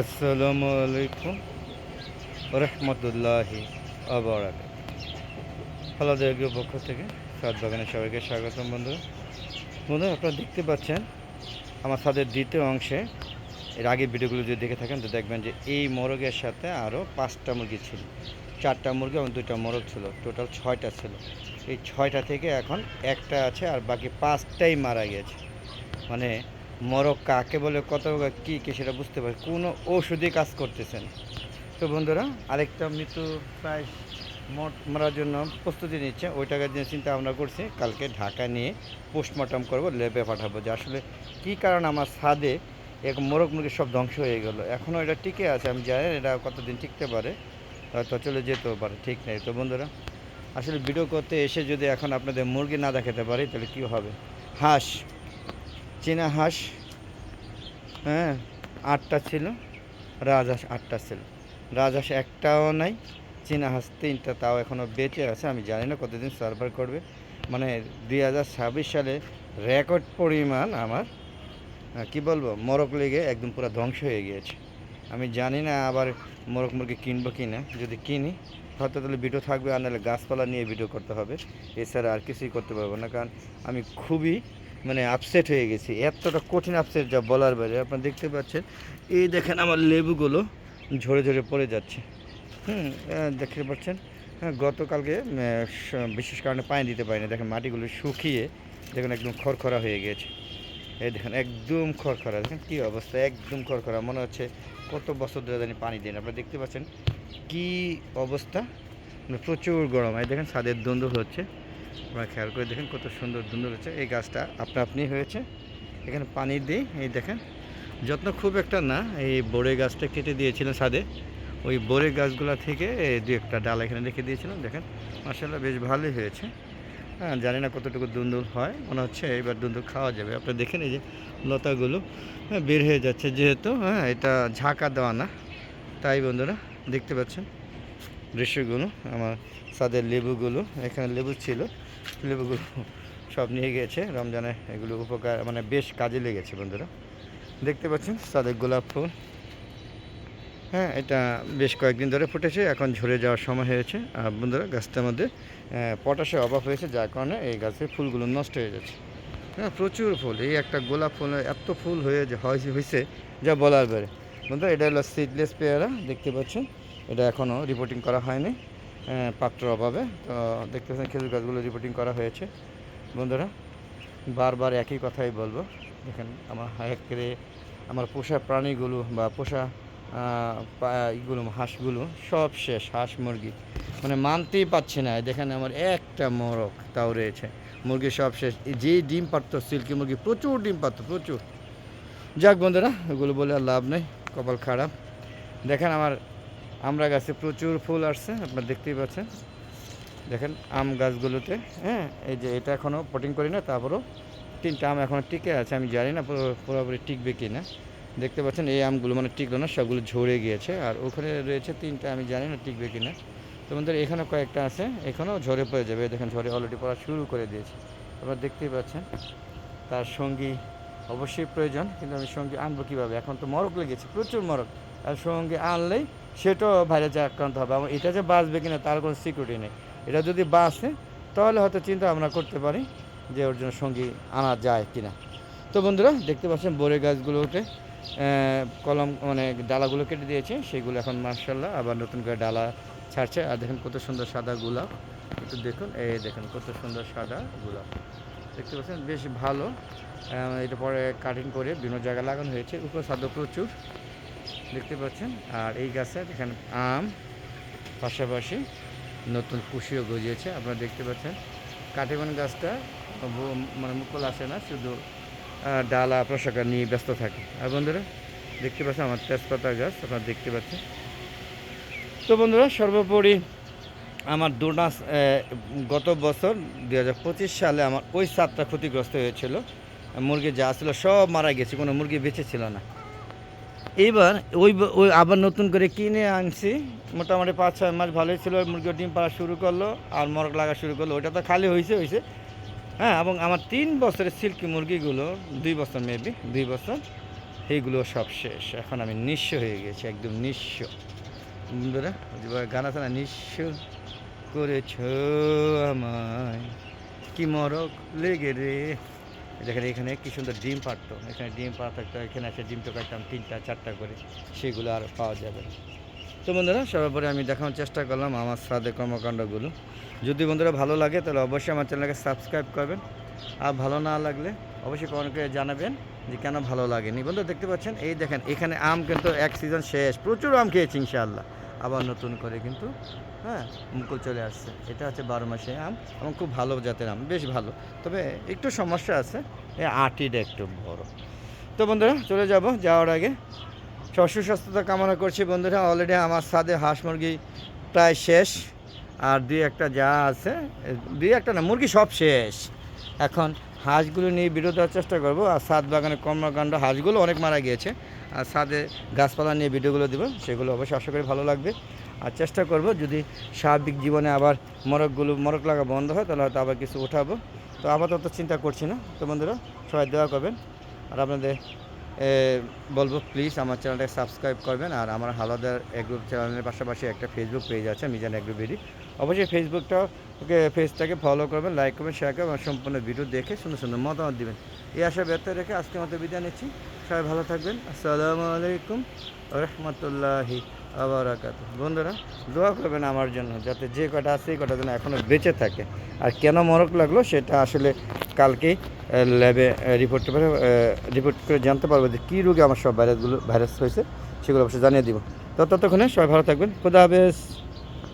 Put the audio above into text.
আসসালামু আলাইকুম রহমতুল্লাহি আবরাক ফলাদেরগের পক্ষ থেকে সাত বাগানের সবাইকে স্বাগতম বন্ধুরা বন্ধুরা আপনারা দেখতে পাচ্ছেন আমার ছাদের দ্বিতীয় অংশে। এর আগে ভিডিওগুলো যদি দেখে থাকেন, তো দেখবেন যে এই মোরগের সাথে আরও পাঁচটা মুরগি ছিল, চারটা মুরগি এবং দুইটা মোরগ ছিল, টোটাল ছয়টা ছিল। এই ছয়টা থেকে এখন একটা আছে আর বাকি পাঁচটাই মারা গেছে। মানে মরক কাকে বলে, কত কী কী সেটা বুঝতে পারি। কোনো ওষুধই কাজ করতেছেন। তো বন্ধুরা, আরেকটা মৃত্যু প্রায় মারার জন্য প্রস্তুতি নিচ্ছে। ওই টাকার জন্য চিন্তা ভাবনা করছি। কালকে ঢাকা নিয়ে পোস্টমর্টম করব লেবে পাঠাবো। যে আসলে কী কারণ আমার ছাদে এক মোরগ মুরগি সব ধ্বংস হয়ে গেলো। এখনও এটা টিকে আছে, আমি জানি এটা কতদিন টিকতে পারে। হয়তো চলে যেতেও পারে, ঠিক নেই। তো বন্ধুরা, আসলে ভিডিও করতে এসে যদি এখন আপনাদের মুরগি না দেখাতে পারি, তাহলে কী হবে? হাঁস। চীনা হাঁস হ্যাঁ আটটা ছিল, রাজহাঁস আটটা ছিল। রাজহাঁস একটাও নাই, চীনা হাঁস তিনটা তাও এখনও বেঁচে আছে, আমি জানি না কতদিন সার্ভার করবে। মানে দুই হাজার ছাব্বিশ সালে রেকর্ড পরিমাণ আমার কি বলব মরক লেগে একদম পুরো ধ্বংস হয়ে গিয়েছে। আমি জানি না আবার মোরগ মুরগি কিনবো কি না যদি কিনি, হয়তো তাহলে ভিডিও থাকবে, আর নাহলে গাছপালা নিয়ে ভিডিও করতে হবে। এছাড়া আর কিছুই করতে পারব না, কারণ আমি খুবই মানে আপসেট হয়ে গেছি। এতটা কঠিন আপসেট যা বলার বাইরে। আপনারা দেখতে পাচ্ছেন, এই দেখেন আমার লেবুগুলো ঝরে ঝরে পড়ে যাচ্ছে। হুম দেখতে পাচ্ছেন হ্যাঁ গতকালকে বিশেষ কারণে পানি দিতে পারিনি। দেখেন মাটিগুলো শুকিয়ে দেখুন একদম খড়খড়া হয়ে গিয়েছে এই দেখেন, একদম খড়খড়া। দেখেন কী অবস্থা, একদম খড়খড়া। মনে হচ্ছে কত বছর ধরে জানি পানি দিন আপনারা দেখতে পাচ্ছেন কি অবস্থা? মানে প্রচুর গরম। এই দেখেন ছাদের দ্বন্দ্ব হচ্ছে। আপনারা খেয়াল করে দেখেন কত সুন্দর দ্বন্দ্ব হচ্ছে। এই গাছটা আপনা আপনি হয়েছে। এখানে পানি দিই এই দেখেন, যত্ন খুব একটা না। এই বড়ে গাছটা কেটে দিয়েছিলাম ছাদে। ওই বড়ে গাছগুলো থেকে দু একটা ডাল এখানে রেখে দিয়েছিলাম, দেখেন। মার্শাল্লাহ বেশ ভালোই হয়েছে। হ্যাঁ জানি না কতটুকু দুন্দুল হয়, মনে হচ্ছে এবার দুন্দুল খাওয়া যাবে। আপনারা দেখেন এই যে লতাগুলো হ্যাঁ বের হয়ে যাচ্ছে যেহেতু হ্যাঁ এটা ঝাঁকা দেওয়া না। তাই বন্ধুরা, দেখতে পাচ্ছেন। দৃশ্যগুলো, আমার সাদের লেবুগুলো, এখানে লেবু ছিল। লেবুগুলো সব নিয়ে গিয়েছে রমজানে এগুলো উপকার মানে বেশ কাজে লেগেছে বন্ধুরা। দেখতে পাচ্ছেন, সাদের গোলাপ ফুল। হ্যাঁ এটা বেশ কয়েকদিন ধরে ফুটেছে, এখন ঝরে যাওয়ার সময় হয়েছে। আর বন্ধুরা, গাছটার মধ্যে পটাশের অভাব হয়েছে, যার কারণে এই গাছের ফুলগুলো নষ্ট হয়ে যাচ্ছে। হ্যাঁ প্রচুর ফুল, এই একটা গোলাপ ফুল, এত ফুল হয়- হয়েছে, যা বলার বাইরে। বন্ধুরা, এটা হলো সিডলেস পেয়ারা, দেখতে পাচ্ছেন। এটা এখনও রিপোর্টিং করা হয়নি পাত্র অভাবে। তো দেখতে পাচ্ছেন খেজুর গাছগুলো রিপোর্টিং করা হয়েছে। বন্ধুরা, বারবার একই কথাই বলব। দেখেন, আমার একেবারে আমার পোষা প্রাণীগুলো বা পোষা ইগুলো হাঁসগুলো সব শেষ, হাঁস মুরগি। মানে মানতেই পাচ্ছি না। দেখেন, আমার একটা মোরগ তাও রয়েছে। মুরগি সব শেষ। এই যে ডিম পারত, সিল্কি মুরগি, প্রচুর ডিম পারত, প্রচুর। যাক বন্ধুরা এগুলো বলে আর লাভ নেই, কপাল খারাপ। দেখেন, আমার আমরা গাছে প্রচুর ফুল আসছে, আপনারা দেখতেই পাচ্ছেন। দেখেন আম গাছগুলোতে হ্যাঁ এই যে এটা এখনও পটিং করি না, তারপরেও তিনটা আম এখনও টিকে আছে, আমি জানি না পুরো- পুরোপুরি টিকবে কি না দেখতে পাচ্ছেন এই আমগুলো মানে টিকলো না, সবগুলো ঝরে গিয়েছে, আর ওখানে রয়েছে তিনটা, আমি জানি না টিকবে কি না তো বন্ধুরা এখানে কয়েকটা আছে, এখানেও ঝরে পড়ে যাবে দেখেন ঝরে অলরেডি পড়া শুরু করে দিয়েছে। আপনারা দেখতেই পাচ্ছেন, তার সঙ্গী অবশ্যই প্রয়োজন, কিন্তু আমি সঙ্গী আনব কীভাবে? এখন তো মরক লেগেছে, প্রচুর মরক। আর সঙ্গে আনলেই সেটাও ভাইরাসে আক্রান্ত হবে। আমার এটা যে বাঁচবে কিনা তার কোনো সিকিউরিটি নেই। এটা যদি বাঁচে, তাহলে হয়তো চিন্তা ভাবনা করতে পারি যে ওর জন্য সঙ্গী আনা যায় কিনা। তো বন্ধুরা, দেখতে পাচ্ছেন বড়ে গাছগুলোতে কলম মানে ডালাগুলো কেটে দিয়েছে। সেগুলো এখন মার্শাল্লাহ আবার নতুন করে ডালা ছাড়ছে। আর দেখেন কত সুন্দর সাদা গোলাপ। একটু দেখুন, এই দেখেন কত সুন্দর সাদা গোলাপ। দেখতে পাচ্ছেন, বেশ ভালো। এটা পরে কাটিং করে বিভিন্ন জায়গায় লাগানো হয়েছে। উপর সাদা প্রচুর। দেখতে পাচ্ছেন। আর এই গাছে এখানে আম পাশাপাশি নতুন কুশিও গজিয়েছে, আপনারা দেখতে পাচ্ছেন। কাটিমান গাছটা মানে মুকুল আসে না, শুধু ডালা প্রশাখা নিয়ে ব্যস্ত থাকে। আর বন্ধুরা, দেখতে পাচ্ছেন আমার তেজপাতা গাছ, আপনারা দেখতে পাচ্ছেন। তো বন্ধুরা, সর্বোপরি আমার দুনাস গত বছর দু হাজার পঁচিশ সালে আমার ওই সাতটা ক্ষতিগ্রস্ত হয়েছিল। মুরগি যা ছিল সব মারা গেছে, কোনো মুরগি বেঁচে ছিল না। এইবার ওই ওই আবার নতুন করে কিনে আনছি। মোটামুটি পাঁচ, ছয় মাস ভালোই ছিল মুরগি ডিম পাড়া শুরু করল, আর মরক লাগা শুরু করল। ওটা তো খালি হয়েছে হয়েছে হ্যাঁ এবং আমার তিন বছরের সিল্কি মুরগিগুলো, দুই বছর মেবি দুই বছর, এইগুলো সব শেষ। এখন আমি নিঃস্ব হয়ে গেছি, একদম নিঃস্ব। বন্ধুরা গান আছে না নিঃস্ব করেছ আমায়। কি মরক লেগে রে। দেখেন এখানে কি সুন্দর ডিম পারতো এখানে ডিম পাড়া থাকতো, এখানে এসে ডিম টোকাইতাম তিনটা, চারটা করে। সেগুলো আর পাওয়া যাবে না। তো বন্ধুরা, সবার পরে আমি দেখানোর চেষ্টা করলাম আমার সাদে কর্মকাণ্ডগুলো। যদি বন্ধুরা ভালো লাগে, তাহলে অবশ্যই আমার চ্যানেলকে সাবস্ক্রাইব করবেন। আর ভালো না লাগলে অবশ্যই কমেন্ট করে জানাবেন যে কেন ভালো লাগেনি। বন্ধু দেখতে পাচ্ছেন? এই দেখেন, এখানে আম কিন্তু এক সিজন শেষ। প্রচুর আম খেয়েছি, ইনশাআল্লাহ। আবার নতুন করে কিন্তু হ্যাঁ মুকুল চলে আসছে। এটা হচ্ছে বারো মাসে আম এবং খুব ভালো জাতের আম, বেশ ভালো। তবে একটু সমস্যা আছে এই আটিটা একটু বড়। তো বন্ধুরা, চলে যাব যাওয়ার আগে। সব সুস্বাস্থ্যতা কামনা করছি বন্ধুরা অলরেডি আমার সাথে হাঁস মুরগি প্রায় শেষ, আর দুই একটা যা আছে দুই একটা না, মুরগি সব শেষ। এখন হাঁসগুলো নিয়ে ভিডিও দেওয়ার চেষ্টা করব। আর সাত বাগানে কর্মকাণ্ড, হাঁসগুলো অনেক মারা গিয়েছে। আর সাদে গাছপালা নিয়ে ভিডিওগুলো দিব, সেগুলো অবশ্যই আশা করি ভালো লাগবে। আর চেষ্টা করব, যদি স্বাভাবিক জীবনে আবার মরকগুলো, মরক লাগা বন্ধ হয়, তাহলে হয়তো আবার কিছু উঠাবো। তো আপাতত চিন্তা করছি না। তো বন্ধুরা, সবাই দোয়া করবেন। আর আপনাদের বলব প্লিজ আমার চ্যানেলটাকে সাবস্ক্রাইব করবেন। আর আমার হালাদার এগ্রুপ চ্যানেলের পাশাপাশি একটা ফেসবুক পেজ আছে, মিজান এগ্রুপ বিডি অবশ্যই ফেসবুকটা পেজটাকে ফলো করবেন লাইক করবেন শেয়ার করবেন সম্পূর্ণ ভিডিও দেখে সুন্দর সুন্দর মতামত দিবেন। এই আশা ব্যর্থ রেখে আজকে মতো বিদায় নিচ্ছি। সবাই ভালো থাকবেন। আসসালামু আলাইকুম রহমতুল্লাহি আবরাকাত বন্ধুরা, দোয়া করবেন আমার জন্য যাতে যে কটা আছে সেই কটা যেন এখনও বেঁচে থাকে। আর কেন মরক লাগল সেটা আসলে কালকেই ল্যাবে রিপোর্ট করে রিপোর্ট করে জানতে পারব যে কী রোগে আমার সব ভাইরাসগুলো ভাইরাস হয়েছে, সেগুলো অবশ্যই জানিয়ে দিব। তো ততক্ষণে সবাই ভালো থাকবেন। খুদা হাফেজ।